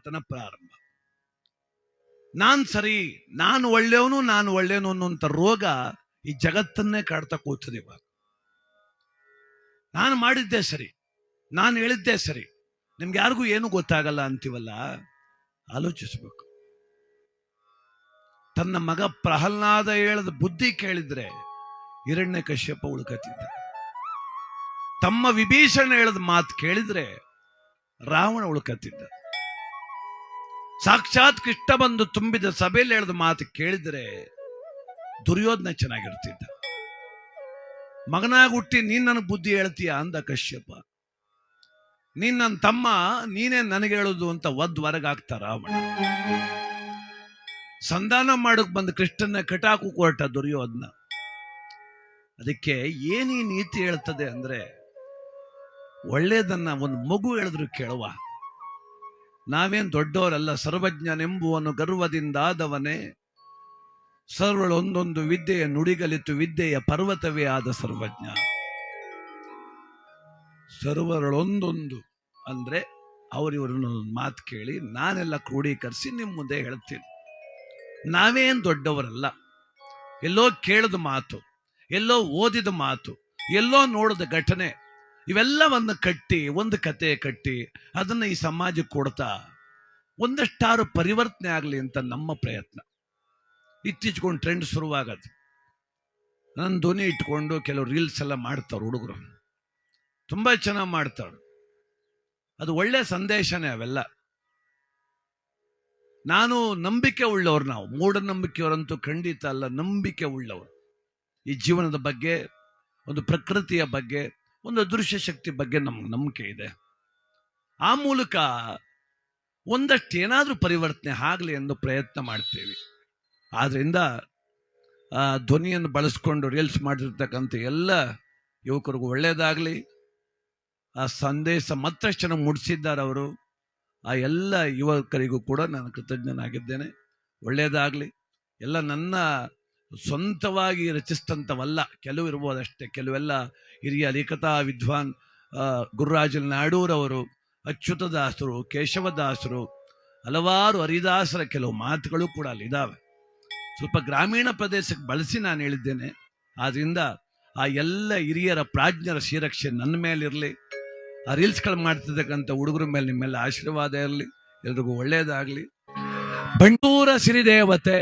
ಪತನ ಪ್ರಾರಂಭ. ನಾನ್ ಸರಿ, ನಾನು ಒಳ್ಳೆಯವನು ನಾನು ಒಳ್ಳೆಯವನು ಅನ್ನುವಂಥ ರೋಗ ಈ ಜಗತ್ತನ್ನೇ ಕಾಡ್ತಾ ಕೂತದೆ ಇವಾಗ. ನಾನು ಮಾಡಿದ್ದೆ ಸರಿ, ನಾನು ಹೇಳಿದ್ದೆ ಸರಿ, ನಿಮ್ಗೆ ಯಾರಿಗೂ ಏನು ಗೊತ್ತಾಗಲ್ಲ ಅಂತೀವಲ್ಲ, ಆಲೋಚಿಸ್ಬೇಕು. ತನ್ನ ಮಗ ಪ್ರಹ್ಲಾದ ಹೇಳದ ಬುದ್ಧಿ ಕೇಳಿದ್ರೆ ಹಿರಣ್ಯ ಕಶ್ಯಪ ಉಳ್ಕತಿದ್ದ. ತಮ್ಮ ವಿಭೀಷಣ ಹೇಳದ ಮಾತು ಕೇಳಿದ್ರೆ ರಾವಣ ಉಳ್ಕತಿದ್ದ. ಸಾಕ್ಷಾತ್ ಕೃಷ್ಣ ಬಂದು ತುಂಬಿದ ಸಭೆಯಲ್ಲಿ ಹೇಳಿದ ಮಾತು ಕೇಳಿದ್ರೆ ದುರ್ಯೋಧನ ಚೆನ್ನಾಗಿರ್ತಿದ್ದ. ಮಗನಾಗಿ ಹುಟ್ಟಿ ನೀನ್ ನನಗೆ ಬುದ್ಧಿ ಹೇಳ್ತೀಯ ಅಂದ ಕಶ್ಯಪ. ನೀನ್ ನನ್ನ ತಮ್ಮ, ನೀನೇ ನನಗೆ ಹೇಳೋದು ಅಂತ ಒದ್ ಹೊರಗಾಗ್ತ ರಾವಣ. ಸಂಧಾನ ಮಾಡಕ್ ಬಂದ ಕೃಷ್ಣನ ಕಟಾಕು ಕೊರಟ ದುರ್ಯೋಧನ. ಅದಕ್ಕೆ ಏನ್ ನೀತಿ ಹೇಳ್ತದೆ ಅಂದ್ರೆ ಒಳ್ಳೇದನ್ನ ಒಂದು ಮಗು ಹೇಳಿದ್ರು ಕೇಳುವ. ನಾವೇನ್ ದೊಡ್ಡವರಲ್ಲ, ಸರ್ವಜ್ಞನೆಂಬುವನು ಗರ್ವದಿಂದಾದವನೇ. ಸರ್ವಳೊಂದೊಂದು ವಿದ್ಯೆಯ ನುಡಿಗಲಿತು ವಿದ್ಯೆಯ ಪರ್ವತವೇ ಆದ ಸರ್ವಜ್ಞ. ಸರ್ವರಳೊಂದೊಂದು ಅಂದ್ರೆ ಅವರಿವ್ರನ್ನ ಮಾತು ಕೇಳಿ, ನಾನೆಲ್ಲ ಕ್ರೋಢೀಕರಿಸಿ ನಿಮ್ಮ ಮುಂದೆ ಹೇಳ್ತೀನಿ. ನಾವೇನ್ ದೊಡ್ಡವರಲ್ಲ, ಎಲ್ಲೋ ಕೇಳದ ಮಾತು, ಎಲ್ಲೋ ಓದಿದ ಮಾತು, ಎಲ್ಲೋ ನೋಡಿದ ಘಟನೆ ಇವೆಲ್ಲವನ್ನು ಕಟ್ಟಿ, ಒಂದು ಕತೆ ಕಟ್ಟಿ ಅದನ್ನು ಈ ಸಮಾಜಕ್ಕೆ ಕೊಡ್ತಾ ಒಂದಷ್ಟಾರು ಪರಿವರ್ತನೆ ಆಗಲಿ ಅಂತ ನಮ್ಮ ಪ್ರಯತ್ನ. ಇತ್ತೀಚೆಗೊಂಡು ಟ್ರೆಂಡ್ ಶುರುವಾಗದು. ನನ್ನ ಧ್ವನಿ ಇಟ್ಕೊಂಡು ಕೆಲವು ರೀಲ್ಸ್ ಎಲ್ಲ ಮಾಡ್ತಾರೆ ಹುಡುಗರು. ತುಂಬ ಚೆನ್ನಾಗಿ ಮಾಡ್ತಾರೆ ಅದು ಒಳ್ಳೆ ಸಂದೇಶನೇ ಅವೆಲ್ಲ. ನಾನು ನಂಬಿಕೆ ಉಳ್ಳವ್ರು ನಾವು. ಮೂಢನಂಬಿಕೆಯವರಂತೂ ಖಂಡಿತ ಅಲ್ಲ ನಂಬಿಕೆ ಉಳ್ಳವರು. ಈ ಜೀವನದ ಬಗ್ಗೆ, ಒಂದು ಪ್ರಕೃತಿಯ ಬಗ್ಗೆ ಒಂದು ಅದೃಶ್ಯ ಶಕ್ತಿ ಬಗ್ಗೆ ನಮ್ಗೆ ನಂಬಿಕೆ ಇದೆ. ಆ ಮೂಲಕ ಒಂದಷ್ಟು ಏನಾದರೂ ಪರಿವರ್ತನೆ ಆಗಲಿ ಎಂದು ಪ್ರಯತ್ನ ಮಾಡ್ತೇವೆ. ಆದ್ದರಿಂದ ಧ್ವನಿಯನ್ನು ಬಳಸ್ಕೊಂಡು ರೀಲ್ಸ್ ಮಾಡಿರ್ತಕ್ಕಂಥ ಎಲ್ಲ ಯುವಕರಿಗೂ ಒಳ್ಳೆಯದಾಗಲಿ ಆ ಸಂದೇಶ ಮತ್ತಷ್ಟು ಜನ ಮುಡಿಸಿದ್ದಾರೆ ಅವರು. ಆ ಎಲ್ಲ ಯುವಕರಿಗೂ ಕೂಡ ನಾನು ಕೃತಜ್ಞನಾಗಿದ್ದೇನೆ. ಒಳ್ಳೆಯದಾಗಲಿ ಎಲ್ಲ ನನ್ನ ಸ್ವಂತವಾಗಿ ರಚಿಸಿದಂಥವಲ್ಲ ಕೆಲವು ಇರ್ಬೋದಷ್ಟೇ. ಕೆಲವೆಲ್ಲ ಹಿರಿಯ ಲೇಖತಾ ವಿದ್ವಾನ್ ಗುರುರಾಜಲ್ ಗುರುರಾಜ ನಾಡೂರವರು, ಅಚ್ಯುತದಾಸರು, ಕೇಶವದಾಸರು, ಹಲವಾರು ಹರಿದಾಸರ ಕೆಲವು ಮಾತುಗಳು ಕೂಡ ಅಲ್ಲಿದ್ದಾವೆ ಸ್ವಲ್ಪ ಗ್ರಾಮೀಣ ಪ್ರದೇಶಕ್ಕೆ ಬಳಸಿ ನಾನು ಹೇಳಿದ್ದೇನೆ. ಆದ್ದರಿಂದ ಆ ಎಲ್ಲ ಹಿರಿಯರ ಪ್ರಾಜ್ಞರ ಶಿರಕ್ಷೆ ನನ್ನ ಮೇಲಿರಲಿ ಆ ರೀಲ್ಸ್ಗಳು ಮಾಡ್ತಿರ್ತಕ್ಕಂಥ ಹುಡುಗರ ಮೇಲೆ ನಿಮ್ಮೆಲ್ಲ ಆಶೀರ್ವಾದ ಇರಲಿ. ಎಲ್ರಿಗೂ ಒಳ್ಳೆಯದಾಗಲಿ ಬಂಡೂರ ಸಿರಿದೇವತೆ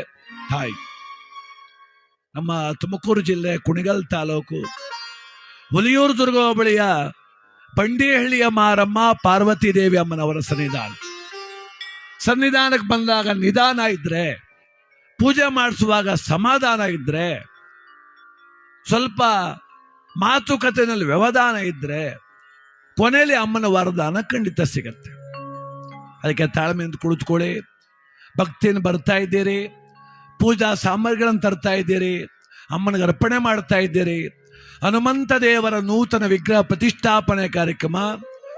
ಹಾಯ್ ನಮ್ಮ ತುಮಕೂರು ಜಿಲ್ಲೆ ಕುಣಿಗಲ್ ತಾಲೂಕು. ಹುಲಿಯೂರು ದುರ್ಗ ಹೋಬಳಿಯ ಬಂಡಿಹಳ್ಳಿಯ ಮಾರಮ್ಮ ಪಾರ್ವತಿ ದೇವಿ ಅಮ್ಮನವರ ಸನ್ನಿಧಾನ. ಸನ್ನಿಧಾನಕ್ಕೆ ಬಂದಾಗ ನಿಧಾನ ಇದ್ರೆ, ಪೂಜೆ ಮಾಡಿಸುವಾಗ ಸಮಾಧಾನ ಇದ್ರೆ, ಸ್ವಲ್ಪ ಮಾತುಕತೆನಲ್ಲಿ ವ್ಯವಧಾನ ಇದ್ರೆ ಕೊನೆಯಲ್ಲಿ ಅಮ್ಮನ ವರದಾನ ಖಂಡಿತ ಸಿಗತ್ತೆ. ಅದಕ್ಕೆ ತಾಳ್ಮೆಯಿಂದ ಕುಳಿತುಕೊಳ್ಳಿ. ಭಕ್ತಿಯನ್ನು ಬರ್ತಾ ಇದ್ದೀರಿ. ಪೂಜಾ ಸಾಮಗ್ರಿಗಳನ್ನು ತರ್ತಾ ಇದ್ದೀರಿ, ಅಮ್ಮನಿಗೆ ಅರ್ಪಣೆ ಮಾಡ್ತಾ ಇದ್ದೀರಿ. ಹನುಮಂತ ದೇವರ ನೂತನ ವಿಗ್ರಹ ಪ್ರತಿಷ್ಠಾಪನೆ ಕಾರ್ಯಕ್ರಮ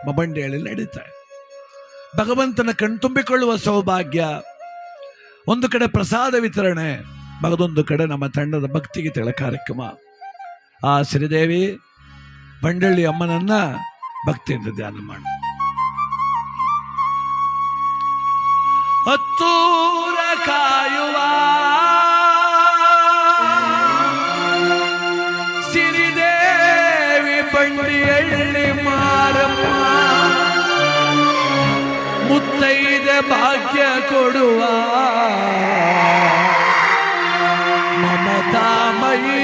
ಮಬಂಡಿಯಲ್ಲಿ ನಡೀತಾ ಇದೆ. ಭಗವಂತನ ಕಣ್ತುಂಬಿಕೊಳ್ಳುವ ಸೌಭಾಗ್ಯ, ಒಂದು ಕಡೆ ಪ್ರಸಾದ ವಿತರಣೆ, ಮಗದೊಂದು ಕಡೆ ನಮ್ಮ ತಂಡದ ಭಕ್ತಿಗೀತೆಗಳ ಕಾರ್ಯಕ್ರಮ. ಆ ಶ್ರೀದೇವಿ ಬಂಡಳ್ಳಿ ಅಮ್ಮನನ್ನ ಭಕ್ತಿಯಿಂದ ಧ್ಯಾನ ಮಾಡು. ಹತ್ತೂರ ಕಾಯುವ. ಸಿರಿದೇವಿ ಬಂಡಿಯಲ್ಲಿ ಮಾರಮ್ಮ ಮುತ್ತೈದ ಭಾಗ್ಯ ಕೊಡುವ. ಮಮತಾಮಯಿ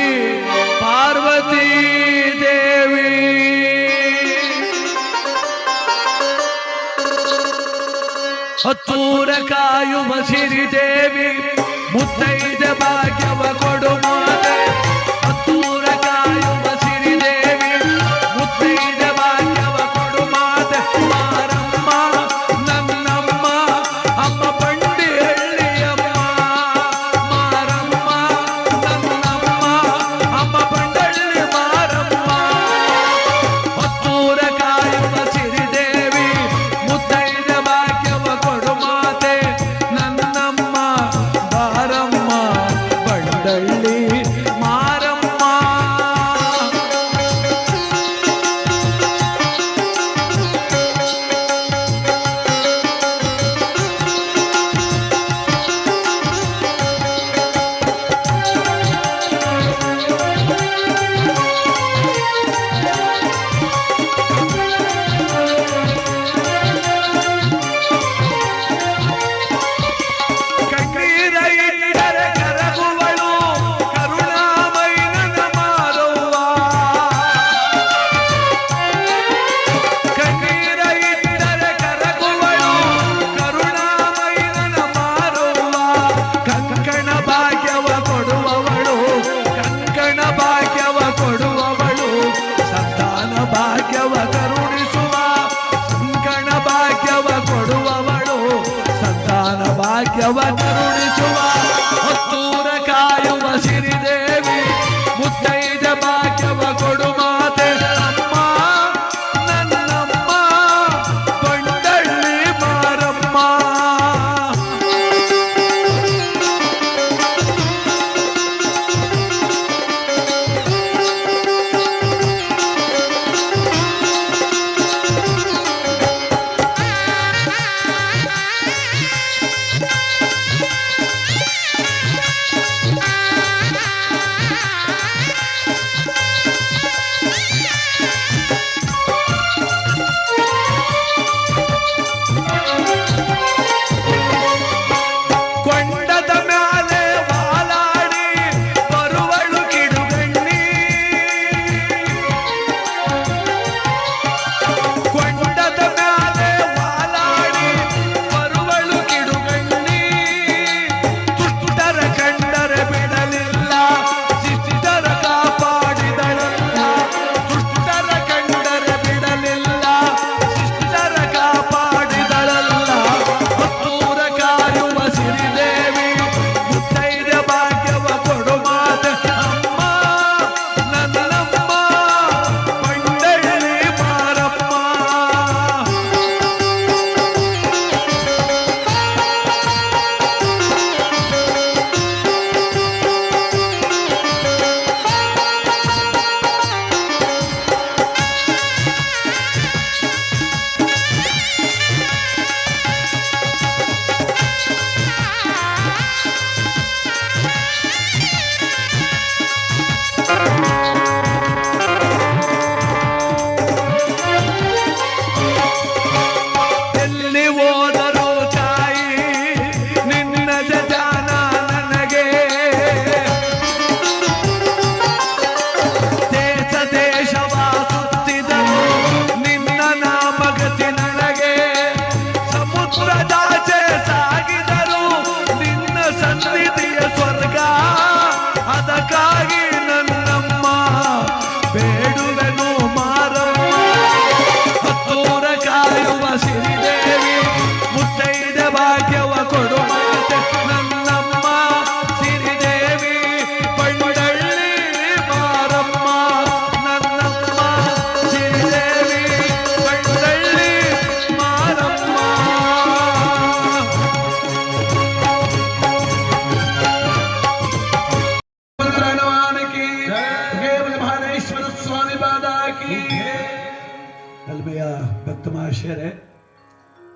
ಹತ್ತೂರ ಕಾಯುವ ಸಿರಿದೇವಿ ಮುತ್ತೈದ ಭಾಗ್ಯವ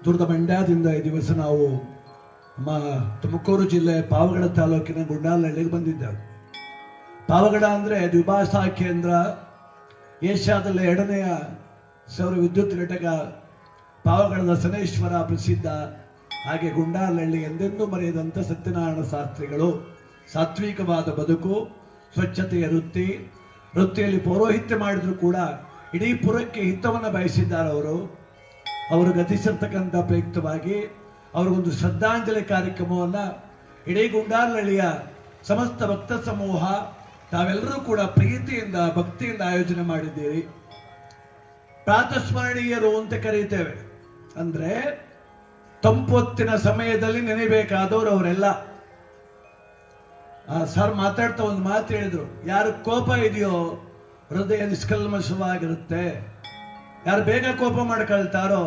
ದುರ್ದ ಮಂಡ್ಯದಿಂದ ಈ ದಿವಸ ನಾವು ನಮ್ಮ ತುಮಕೂರು ಜಿಲ್ಲೆ ಪಾವಗಡ ತಾಲೂಕಿನ ಗುಂಡಾಲಹಳ್ಳಿಗೆ ಬಂದಿದ್ದೆವು. ಪಾವಗಡ ಅಂದರೆ ದ್ವಿಭಾಷಾ ಕೇಂದ್ರ, ಏಷ್ಯಾದಲ್ಲಿ ಎರಡನೆಯ ಸೌರ ವಿದ್ಯುತ್ ಘಟಕ ಪಾವಗಡದ ಸನೇಶ್ವರ ಪ್ರಸಿದ್ಧ, ಹಾಗೆ ಗುಂಡಾಲಹಳ್ಳಿ ಎಂದೆಂದೂ ಮರೆಯದಂಥ ಸತ್ಯನಾರಾಯಣ ಶಾಸ್ತ್ರಿಗಳು. ಸಾತ್ವಿಕವಾದ ಬದುಕು, ಸ್ವಚ್ಛತೆಯ ವೃತ್ತಿ, ವೃತ್ತಿಯಲ್ಲಿ ಪೌರೋಹಿತ್ಯ ಮಾಡಿದರೂ ಕೂಡ ಇಡೀ ಪುರಕ್ಕೆ ಹಿತವನ್ನು ಬಯಸಿದ್ದಾರೆ ಅವರು. ಅವರು ಗತಿಸಿರ್ತಕ್ಕಂಥ ಪ್ರಯುಕ್ತವಾಗಿ ಅವ್ರಿಗೊಂದು ಶ್ರದ್ಧಾಂಜಲಿ ಕಾರ್ಯಕ್ರಮವನ್ನು ಇಡೀ ಗುಂಡಾಲಹಳ್ಳಿಯ ಸಮಸ್ತ ಭಕ್ತ ಸಮೂಹ, ತಾವೆಲ್ಲರೂ ಕೂಡ ಪ್ರೀತಿಯಿಂದ, ಭಕ್ತಿಯಿಂದ ಆಯೋಜನೆ ಮಾಡಿದ್ದೀರಿ. ಪ್ರಾತಸ್ಮರಣೀಯರು ಅಂತ ಕರೀತೇವೆ. ಅಂದ್ರೆ ತಂಪೊತ್ತಿನ ಸಮಯದಲ್ಲಿ ನೆನೆಬೇಕಾದವರು ಅವರೆಲ್ಲ. ಸರ್ ಮಾತಾಡ್ತಾ ಒಂದು ಮಾತು ಹೇಳಿದರು, ಯಾರು ಕೋಪ ಇದೆಯೋ ಹೃದಯ ನಿಷ್ಕಲ್ಮಶವಾಗಿರುತ್ತೆ. ಯಾರು ಬೇಗ ಕೋಪ ಮಾಡ್ಕೊಳ್ತಾರೋ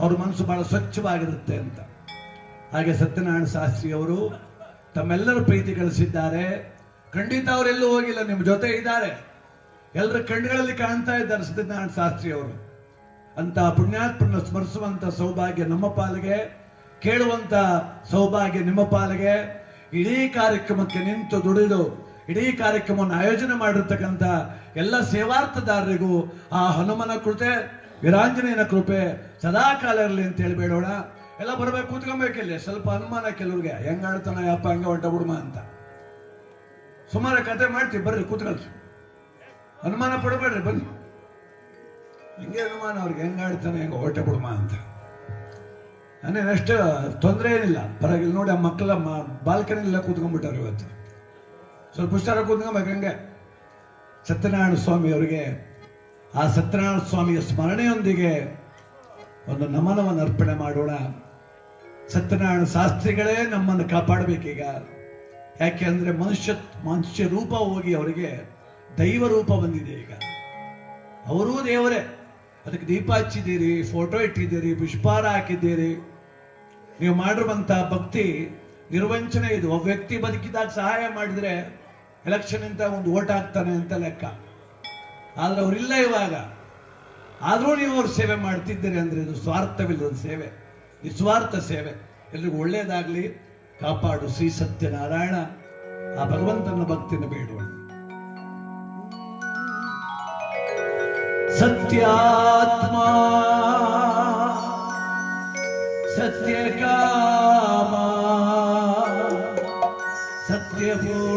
ಅವ್ರ ಮನಸ್ಸು ಬಹಳ ಸ್ವಚ್ಛವಾಗಿರುತ್ತೆ ಅಂತ. ಹಾಗೆ ಸತ್ಯನಾರಾಯಣ ಶಾಸ್ತ್ರಿ ಅವರು ತಮ್ಮೆಲ್ಲರ ಪ್ರೀತಿ ಗಳಿಸಿದ್ದಾರೆ. ಖಂಡಿತ ಅವರೆಲ್ಲೂ ಹೋಗಿಲ್ಲ, ನಿಮ್ಮ ಜೊತೆ ಇದ್ದಾರೆ. ಎಲ್ಲರ ಕಣ್ಣುಗಳಲ್ಲಿ ಕಾಣ್ತಾ ಇದ್ದಾರೆ ಸತ್ಯನಾರಾಯಣ ಶಾಸ್ತ್ರಿ ಅವರು ಅಂತ ಪುಣ್ಯಾತ್ಮನ ಸ್ಮರಿಸುವಂತ ಸೌಭಾಗ್ಯ ನಮ್ಮ ಪಾಲಿಗೆ, ಕೇಳುವಂತ ಸೌಭಾಗ್ಯ ನಿಮ್ಮ ಪಾಲಿಗೆ. ಇಡೀ ಕಾರ್ಯಕ್ರಮಕ್ಕೆ ನಿಂತು ದುಡಿದು, ಇಡೀ ಕಾರ್ಯಕ್ರಮವನ್ನು ಆಯೋಜನೆ ಮಾಡಿರ್ತಕ್ಕಂಥ ಎಲ್ಲ ಸೇವಾರ್ಥದಾರರಿಗೂ ಆ ಹನುಮನ ಕೃಪೆ ವೀರಾಂಜನೇಯನ ಕೃಪೆ ಸದಾ ಕಾಲ ಇರಲಿ ಅಂತ ಹೇಳಿ ಬೇಡೋಣ ಎಲ್ಲ ಬರ್ಬೇಕು ಕೂತ್ಕೊಬೇಕಿಲ್ಲ ಸ್ವಲ್ಪ ಅನುಮಾನ ಕೆಲವ್ರಿಗೆ. ಹೆಂಗ ಆಡ್ತಾನ ಯಪ್ಪ, ಹಂಗೆ ಹೊಂಟ ಬಿಡುಮ ಅಂತ. ಸುಮಾರು ಕತೆ ಮಾಡ್ತೀವಿ, ಬರ್ರಿ, ಕೂತ್ಕೊಳ್ರಿ. ಅನುಮಾನ ಪಡಬೇಡ್ರಿ ಬನ್ನಿ ಹಿಂಗೆ ಅನುಮಾನ ಅವ್ರಿಗೆ ಹೆಂಗ ಆಡ್ತಾನೆ, ಹೆಂಗ ಹೊಟ್ಟೆ ಬಿಡುಮ ಅಂತ. ಅಷ್ಟು ತೊಂದರೆ ಏನಿಲ್ಲ. ಪರವಾಗಿಲ್ಲ, ನೋಡಿ ಆ ಮಕ್ಕಳ ಬಾಲ್ಕನಿಲ್ಲ ಕೂತ್ಕೊಂಡ್ಬಿಟ್ಟಾರೆ ಇವತ್ತು. ಸ್ವಲ್ಪ ಹುಷಾರ ಕೂತ್ಕೊಬೇಕು ಹಂಗೆ. ಸತ್ಯನಾರಾಯಣ ಸ್ವಾಮಿ ಅವರಿಗೆ ಆ ಸತ್ಯನಾರಾಯಣ ಸ್ವಾಮಿಯ ಸ್ಮರಣೆಯೊಂದಿಗೆ ಒಂದು ನಮನವನ್ನು ಅರ್ಪಣೆ ಮಾಡೋಣ. ಸತ್ಯನಾರಾಯಣ ಶಾಸ್ತ್ರಿಗಳೇ ನಮ್ಮನ್ನು ಕಾಪಾಡಬೇಕೀಗ. ಯಾಕೆ ಅಂದರೆ ಮನುಷ್ಯ ಮನುಷ್ಯ ರೂಪ ಹೋಗಿ ಅವರಿಗೆ ದೈವ ರೂಪ ಬಂದಿದೆ ಈಗ. ಅವರೂ ದೇವರೇ. ಅದಕ್ಕೆ ದೀಪ ಹಚ್ಚಿದ್ದೀರಿ, ಫೋಟೋ ಇಟ್ಟಿದ್ದೀರಿ ಪುಷ್ಪಾರ ಹಾಕಿದ್ದೀರಿ. ನೀವು ಮಾಡಿರುವಂಥ ಭಕ್ತಿ ನಿರ್ವಂಚನೆ ಇದು. ಒಬ್ಬ ವ್ಯಕ್ತಿ ಬದುಕಿದಾಗ ಸಹಾಯ ಮಾಡಿದರೆ ಎಲೆಕ್ಷನ್ ಅಂತ ಒಂದು ಓಟ್ ಹಾಕ್ತಾನೆ ಅಂತ ಲೆಕ್ಕ. ಆದ್ರೆ ಅವರಿಲ್ಲ ಇವಾಗ. ಆದರೂ ನೀವು ಅವ್ರ ಸೇವೆ ಮಾಡ್ತಿದ್ದೀರಿ ಅಂದ್ರೆ ಇದು ಸ್ವಾರ್ಥವಿಲ್ಲದ ಸೇವೆ. ನಿಸ್ವಾರ್ಥ ಸೇವೆ. ಎಲ್ರಿಗೂ ಒಳ್ಳೇದಾಗ್ಲಿ. ಕಾಪಾಡು ಶ್ರೀ ಸತ್ಯನಾರಾಯಣ. ಆ ಭಗವಂತನ ಭಕ್ತಿನ ಬೇಡುವ. ಸತ್ಯಾತ್ಮ. ಸತ್ಯಕಾಮ ಸತ್ಯಪೂರ್ಣ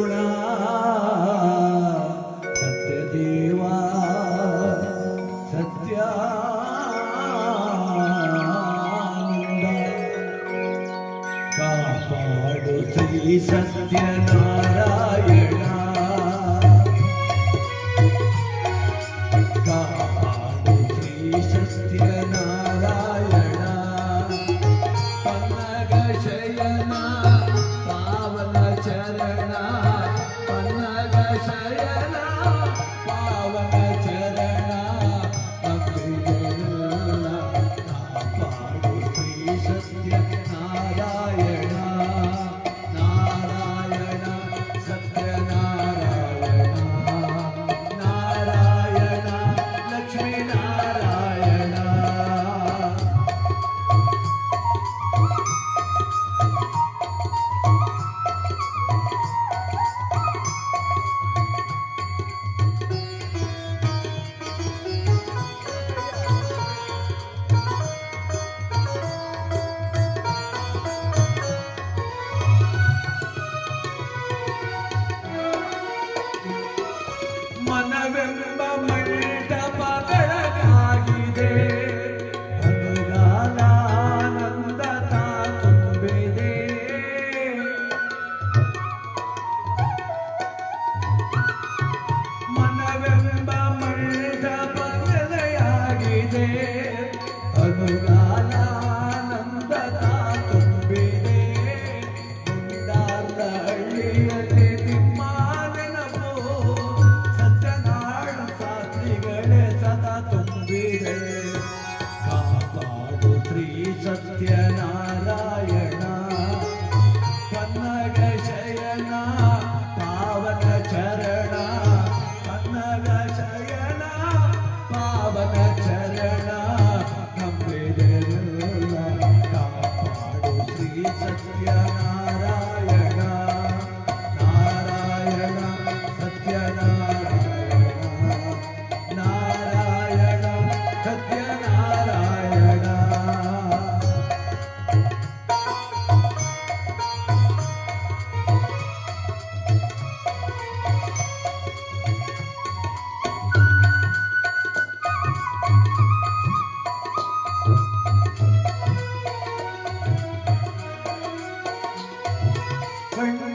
கண்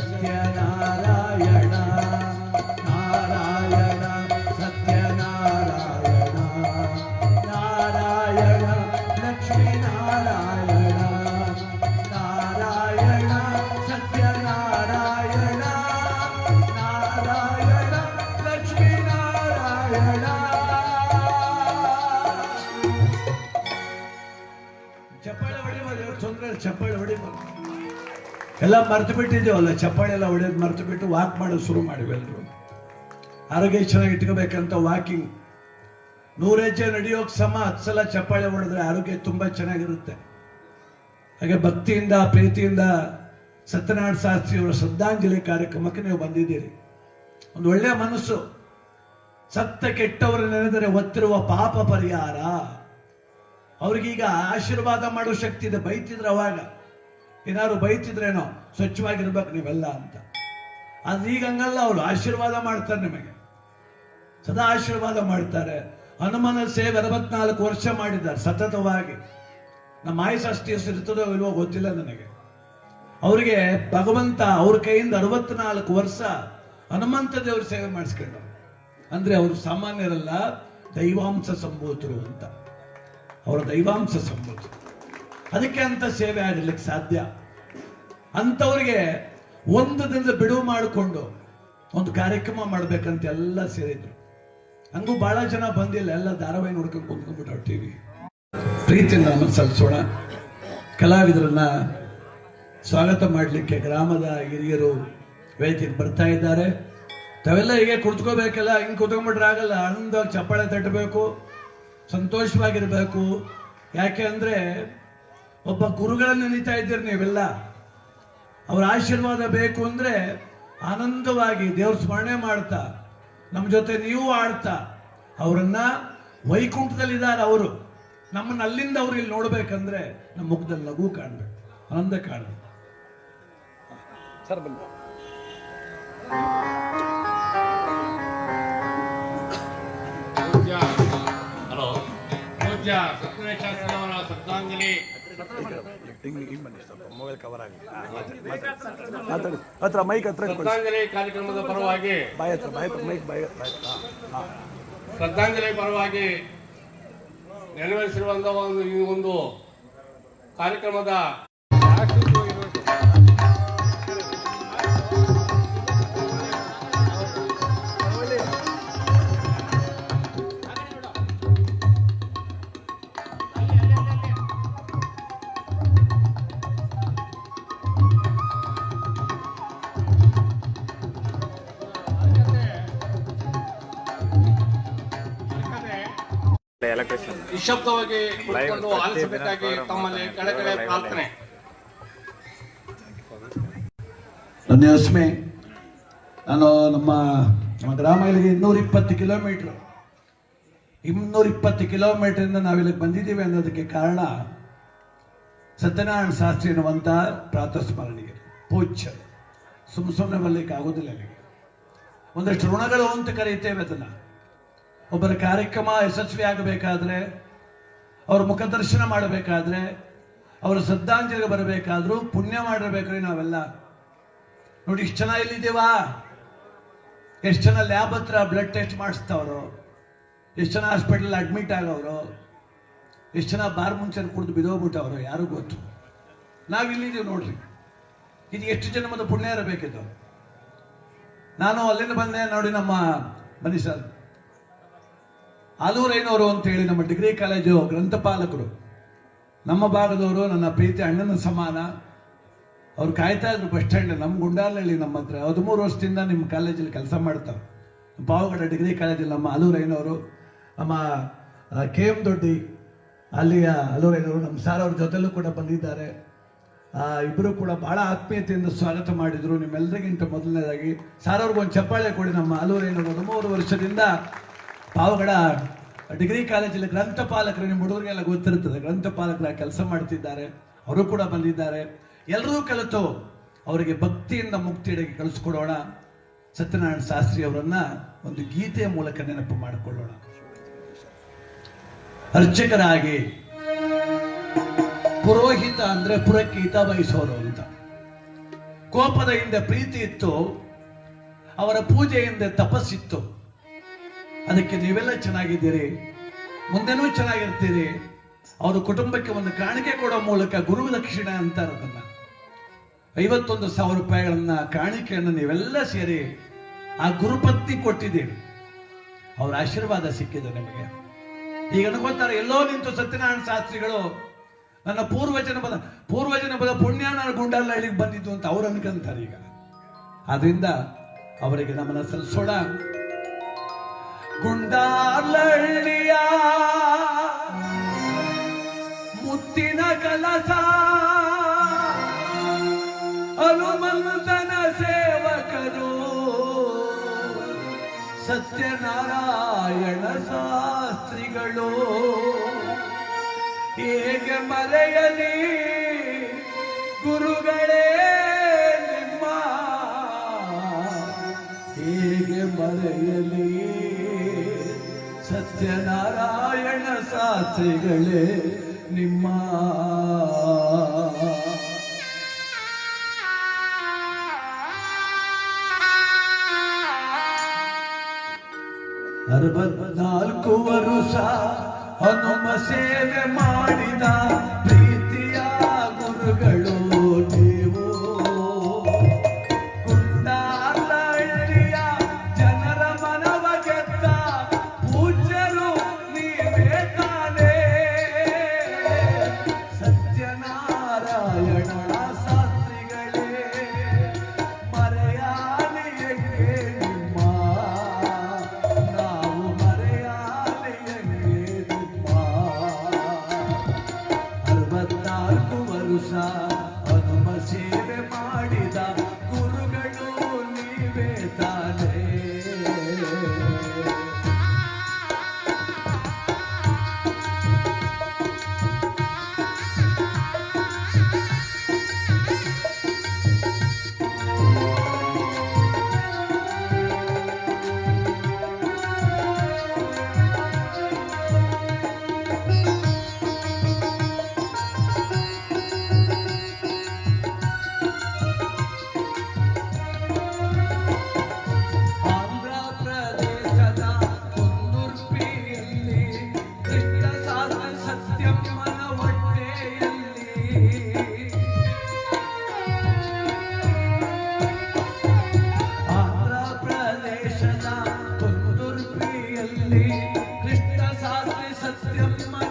ಶ್ರೀ ಎಲ್ಲ ಮರ್ತು ಬಿಟ್ಟಿದ್ದೇವಲ್ಲ ಚಪ್ಪಾಳೆ ಎಲ್ಲ ಹೊಡೆಯೋದು ಮರೆತು ಬಿಟ್ಟು ವಾಕ್ ಮಾಡೋದು ಶುರು ಮಾಡಿವೆ ಎಲ್ಲರೂ ಆರೋಗ್ಯ ಚೆನ್ನಾಗಿ ಇಟ್ಕೋಬೇಕಂತ ವಾಕಿಂಗ್ ನೂರು ಹೆಜ್ಜೆ ನಡೆಯೋಕೆ ಸಮ, ಹತ್ತು ಸಲ ಚಪ್ಪಾಳೆ ಹೊಡೆದ್ರೆ ಆರೋಗ್ಯ ತುಂಬಾ ಚೆನ್ನಾಗಿರುತ್ತೆ. ಹಾಗೆ ಭಕ್ತಿಯಿಂದ, ಪ್ರೀತಿಯಿಂದ ಸತ್ಯನಾರಾಯಣ ಶಾಸ್ತ್ರಿಯವರ ಶ್ರದ್ಧಾಂಜಲಿ ಕಾರ್ಯಕ್ರಮಕ್ಕೆ ನೀವು ಬಂದಿದ್ದೀರಿ. ಒಂದು ಒಳ್ಳೆಯ ಮನಸ್ಸು. ಸತ್ತ ಕೆಟ್ಟವರು ನೆನೆದರೆ ಒತ್ತಿರುವ ಪಾಪ ಪರಿಹಾರ. ಅವ್ರಿಗೀಗ ಆಶೀರ್ವಾದ ಮಾಡೋ ಶಕ್ತಿ ಇದೆ, ಬೈತಿದ್ರೆ ಅವಾಗ. ಏನಾದ್ರು ಬೈತಿದ್ರೇನೋ ಸ್ವಚ್ಛವಾಗಿರ್ಬೇಕು ನೀವೆಲ್ಲ ಅಂತ. ಆದ್ರೆ ಈಗ ಹಂಗಲ್ಲ, ಅವರು ಆಶೀರ್ವಾದ ಮಾಡ್ತಾರೆ ನಿಮಗೆ. ಸದಾ ಆಶೀರ್ವಾದ ಮಾಡ್ತಾರೆ. ಹನುಮನ ಸೇವೆ ಅರವತ್ನಾಲ್ಕು ವರ್ಷ ಮಾಡಿದ್ದಾರೆ ಸತತವಾಗಿ. ನಮ್ಮ ಆಯುಸ್ ಅಷ್ಟು ಇರ್ತದೋ ಇಲ್ವೋ ಗೊತ್ತಿಲ್ಲ ನನಗೆ. ಅವರಿಗೆ ಭಗವಂತ ಅವ್ರ ಕೈಯಿಂದ ಅರವತ್ನಾಲ್ಕು ವರ್ಷ ಹನುಮಂತ ದೇವ್ರ ಸೇವೆ ಮಾಡಿಸ್ಕೊಂಡ್ರು ಅಂದ್ರೆ ಅವರು ಸಾಮಾನ್ಯರಲ್ಲ ದೈವಾಂಶ ಸಂಭೂತರು ಅಂತ. ಅವರ ದೈವಾಂಶ ಸಂಭೂತರು ಅದಕ್ಕೆ ಅಂತ ಸೇವೆ ಆಗಿರ್ಲಿಕ್ಕೆ ಸಾಧ್ಯ. ಅಂಥವ್ರಿಗೆ ಒಂದು ದಿನದ ಬಿಡುವು ಮಾಡಿಕೊಂಡು ಒಂದು ಕಾರ್ಯಕ್ರಮ ಮಾಡ್ಬೇಕಂತ ಎಲ್ಲ ಸೇರಿದ್ರು. ಹಂಗೂ ಬಹಳ ಜನ ಬಂದಿಲ್ಲ, ಎಲ್ಲ ಧಾರಾವಾಹಿ ನೋಡ್ಕೊಂಡು ಕುಂದ್ಕೊಂಡ್ಬಿಟ್ಟು ಟಿವಿ ಪ್ರೀತಿಯಿಂದ ನಮಗೆ ಸಲ್ಲಿಸೋಣ. ಕಲಾವಿದರನ್ನ ಸ್ವಾಗತ ಮಾಡಲಿಕ್ಕೆ ಗ್ರಾಮದ ಹಿರಿಯರು ವೇದಿಕೆಗೆ ಬರ್ತಾ ಇದ್ದಾರೆ. ತಾವೆಲ್ಲ ಹೀಗೆ ಕುಳಿತುಕೋಬೇಕಲ್ಲ, ಹಿಂಗೆ ಕುತ್ಕೊಂಡ್ಬಿಟ್ರೆ ಆಗಲ್ಲ. ಆನಂದವಾಗಿ ಚಪ್ಪಾಳೆ ತಟ್ಟಬೇಕು, ಸಂತೋಷವಾಗಿರಬೇಕು. ಯಾಕೆ ಅಂದ್ರೆ ಒಬ್ಬ ಗುರುಗಳನ್ನ ನೆನೀತಾ ಇದ್ದೀರಿ ನೀವೆಲ್ಲ. ಅವರ ಆಶೀರ್ವಾದ ಬೇಕು ಅಂದ್ರೆ ಆನಂದವಾಗಿ ದೇವ್ರ ಸ್ಮರಣೆ ಮಾಡ್ತಾ ನಮ್ಮ ಜೊತೆ ನೀವು ಆಡ್ತಾ, ಅವರನ್ನ ವೈಕುಂಠದಲ್ಲಿದ್ದಾರೆ ಅವರು. ನಮ್ಮನ್ನ ಅಲ್ಲಿಂದ ಅವ್ರು ಇಲ್ಲಿ ನೋಡ್ಬೇಕಂದ್ರೆ ನಮ್ಮ ಮುಖದಲ್ಲಿ ನಗು ಕಾಣ್ಬೇಕು, ಆನಂದ ಕಾಣ್ಬೇಕು. ಹಲೋ ಪೂಜ್ಯ ಸತ್ಯನಾರಾಯಣ ಶಾಸ್ತ್ರಿಯವರ ಶ್ರದ್ಧಾಂಜಲಿ. ಮೊಬೈಲ್ ಕವರ್ ಆಗಿ ಮಾತಾಡಿ ಹತ್ರ ಮೈಕ್ ಹತ್ರ ಕಾರ್ಯಕ್ರಮದ ಪರವಾಗಿ ಬಾಯ್ ಹತ್ರ ಬಾಯ್ ಮೈಕ್ ಬಾಯ್ ಬಾಯ್ ಶ್ರದ್ಧಾಂಜಲಿ ಪರವಾಗಿ ನೆರವೇರಿಸಿರುವಂತಹ ಒಂದು ಈ ಒಂದು ಕಾರ್ಯಕ್ರಮದ ನಿಶಬ್ದವಾಗಿ ಕುಳಿತುಕೊಂಡು ಆಲಿಸಬೇಕಾಗಿ ತಮ್ಮಲ್ಲಿ ಕೆಳಗಡೆ ಪ್ರಾರ್ಥನೆ. ನನ್ನ ಹೆಸ್ಮೆ ನಾನು ನಮ್ಮ ನಮ್ಮ ಗ್ರಾಮ ಇಲ್ಲಿಗೆ ಇನ್ನೂರ ಇಪ್ಪತ್ತು ಕಿಲೋಮೀಟ್ರ್. ಇನ್ನೂರ ಇಪ್ಪತ್ತು ನಾವು ನಾವಿಲ್ಲಿಗೆ ಬಂದಿದ್ದೀವಿ ಅನ್ನೋದಕ್ಕೆ ಕಾರಣ ಸತ್ಯನಾರಾಯಣ ಶಾಸ್ತ್ರಿ ಎನ್ನುವಂಥ ಪ್ರಾತಸ್ಮರಣೆಗೆ ಪೂಜ್ಯ. ಸುಮ್ಮ ಸುಮ್ಮನೆ ಬರ್ಲಿಕ್ಕೆ ಆಗೋದಿಲ್ಲ ಅಲ್ಲಿಗೆ ಒಂದಷ್ಟು ಋಣಗಳು ಅಂತ ಕರೀತೇವೆ ಅದನ್ನ. ಒಬ್ಬರ ಕಾರ್ಯಕ್ರಮ ಯಶಸ್ವಿ ಆಗಬೇಕಾದ್ರೆ, ಅವ್ರ ಮುಖದರ್ಶನ ಮಾಡಬೇಕಾದ್ರೆ, ಅವರ ಶ್ರದ್ಧಾಂಜಲಿಗೆ ಬರಬೇಕಾದ್ರೂ ಪುಣ್ಯ ಮಾಡಿರ್ಬೇಕ್ರಿ ನಾವೆಲ್ಲ. ನೋಡಿ, ಇಷ್ಟು ಜನ ಇಲ್ಲಿದ್ದೀವಾ ಎಷ್ಟು ಜನ ಲ್ಯಾಬ್ ಹತ್ರ ಬ್ಲಡ್ ಟೆಸ್ಟ್ ಮಾಡಿಸ್ತವ್ರು? ಎಷ್ಟು ಜನ ಹಾಸ್ಪಿಟಲ್ ಅಡ್ಮಿಟ್ ಆಗೋರು ಎಷ್ಟು ಜನ ಬಾರ್ ಮುಂಚೆ ಕುಡಿದು ಬಿದೋಗ್ಬಿಟ್ಟವ್ರು? ಯಾರು ಗೊತ್ತು? ನಾವು ಇಲ್ಲಿದ್ದೀವಿ ನೋಡ್ರಿ. ಇದು ಎಷ್ಟು ಜನ್ಮದ ಪುಣ್ಯ ಇರಬೇಕಿದ್ದು ನಾನು ಅಲ್ಲಿಂದ ಬಂದೆ ನೋಡಿ ನಮ್ಮ ಬನ್ನಿ ಸರ್. ಆಲೂರೈನವರು ಅಂತೇಳಿ ನಮ್ಮ ಡಿಗ್ರಿ ಕಾಲೇಜು ಗ್ರಂಥಪಾಲಕರು. ನಮ್ಮ ಭಾಗದವರು, ನನ್ನ ಪ್ರೀತಿ ಅಣ್ಣನ ಸಮಾನ. ಅವ್ರು ಕಾಯ್ತಾ ಇದ್ರು ಬಸ್ ಸ್ಟ್ಯಾಂಡ್, ನಮ್ಮ ಗುಂಡಾಲಹಳ್ಳಿ ನಮ್ಮ ಹತ್ರ. ಹದಿಮೂರು ವರ್ಷದಿಂದ ನಿಮ್ಮ ಕಾಲೇಜಲ್ಲಿ ಕೆಲಸ ಮಾಡ್ತಾರೆ ಪಾವಗಡ ಡಿಗ್ರಿ ಕಾಲೇಜಲ್ಲಿ ನಮ್ಮ ಅಲೂರೈನವರು ನಮ್ಮ ಕೆ ಎಂ ದೊಡ್ಡಿ ಅಲ್ಲಿಯ ಅಲೂರೈನವರು ನಮ್ಮ ಸಾರ್ ಅವ್ರ ಜೊತೆಲೂ ಕೂಡ ಬಂದಿದ್ದಾರೆ. ಇಬ್ಬರು ಕೂಡ ಭಾಳ ಆತ್ಮೀಯತೆಯಿಂದ ಸ್ವಾಗತ ಮಾಡಿದರು. ನಿಮ್ಮೆಲ್ಲರಿಗಿಂತ ಮೊದಲನೇದಾಗಿ, ಸಾರ್ ಅವ್ರಿಗೊಂದು ಚಪ್ಪಾಳೆ ಕೊಡಿ ನಮ್ಮ ಅಲೂರೈನವರು ಹದಿಮೂರು ವರ್ಷದಿಂದ ಪಾವಗಡ ಡಿಗ್ರಿ ಕಾಲೇಜಲ್ಲಿ ಗ್ರಂಥಪಾಲಕರು, ನಿಮ್ಮ ಹುಡುಗರಿಗೆಲ್ಲ ಗೊತ್ತಿರುತ್ತದೆ ಗ್ರಂಥಪಾಲಕರ ಕೆಲಸ ಮಾಡ್ತಿದ್ದಾರೆ, ಅವರು ಕೂಡ ಬಂದಿದ್ದಾರೆ. ಎಲ್ಲರೂ ಕಲಿತು ಅವರಿಗೆ ಭಕ್ತಿಯಿಂದ ಮುಕ್ತಿಯಡೆಗೆ ಕಳಿಸ್ಕೊಡೋಣ. ಸತ್ಯನಾರಾಯಣ ಶಾಸ್ತ್ರಿ ಅವರನ್ನ ಒಂದು ಗೀತೆಯ ಮೂಲಕ ನೆನಪು ಮಾಡಿಕೊಳ್ಳೋಣ. ಅರ್ಚಕರಾಗಿ ಪುರೋಹಿತ ಅಂದ್ರೆ ಪುರಕ್ಕೆ ಹಿತ ಬಯಸೋರು ಅಂತ. ಕೋಪದ ಹಿಂದೆ ಪ್ರೀತಿ ಇತ್ತು, ಅವರ ಪೂಜೆಯಿಂದ ತಪಸ್ಸಿತ್ತು. ಅದಕ್ಕೆ ನೀವೆಲ್ಲ ಚೆನ್ನಾಗಿದ್ದೀರಿ. ಮುಂದೆನೂ ಚೆನ್ನಾಗಿರ್ತೀರಿ. ಅವರ ಕುಟುಂಬಕ್ಕೆ ಒಂದು ಕಾಣಿಕೆ ಕೊಡೋ ಮೂಲಕ ಗುರು ದಕ್ಷಿಣ ಅಂತಾರೆ ಅದನ್ನು ಐವತ್ತೊಂದು ಸಾವಿರ ರೂಪಾಯಿಗಳನ್ನ ಕಾಣಿಕೆಯನ್ನು ನೀವೆಲ್ಲ ಸೇರಿ ಆ ಗುರುಪತ್ನಿ ಕೊಟ್ಟಿದ್ದೀರಿ. ಅವರ ಆಶೀರ್ವಾದ ಸಿಕ್ಕಿದೆ ನಿಮಗೆ. ಈಗ ಅನ್ಕೋತಾರೆ, ಎಲ್ಲೋ ನಿಂತು ಸತ್ಯನಾರಾಯಣ ಶಾಸ್ತ್ರಿಗಳು ನನ್ನ ಪೂರ್ವಜನ ಬದ ಪೂರ್ವಜನ ಬದ ಪುಣ್ಯ ನಾನು ಗುಂಡಾಲಹಳ್ಳಿಗೆ ಬಂದಿದ್ದು ಅಂತ ಅವ್ರು ಅನ್ಕೊಂತಾರೆ ಈಗ. ಅದರಿಂದ ಅವರಿಗೆ ನಮ್ಮನ್ನ ಸಲ್ಲಿಸೋಣ ಗುಂಡಾರ್ಲಳ್ಳಿಯ ಮುತ್ತಿನ ಕಲಸ ಅನುಮಂತನ ಸೇವಕರು ಸತ್ಯನಾರಾಯಣ ಶಾಸ್ತ್ರಿಗಳು. ಹೇಗೆ ಮರೆಯಲಿ ಗುರುಗಳೇ? ಕಾರಣ ಸಾಥಿಗಳೇ ನಿಮ್ಮ ಅರವತ್ನಾಲ್ಕು ವರುಷ ಹನುಮ ಸೇವೆ ಮಾಡಿದ ಪ್ರೀತಿಯ ಗುರುಗಳು. Let's feel your mind.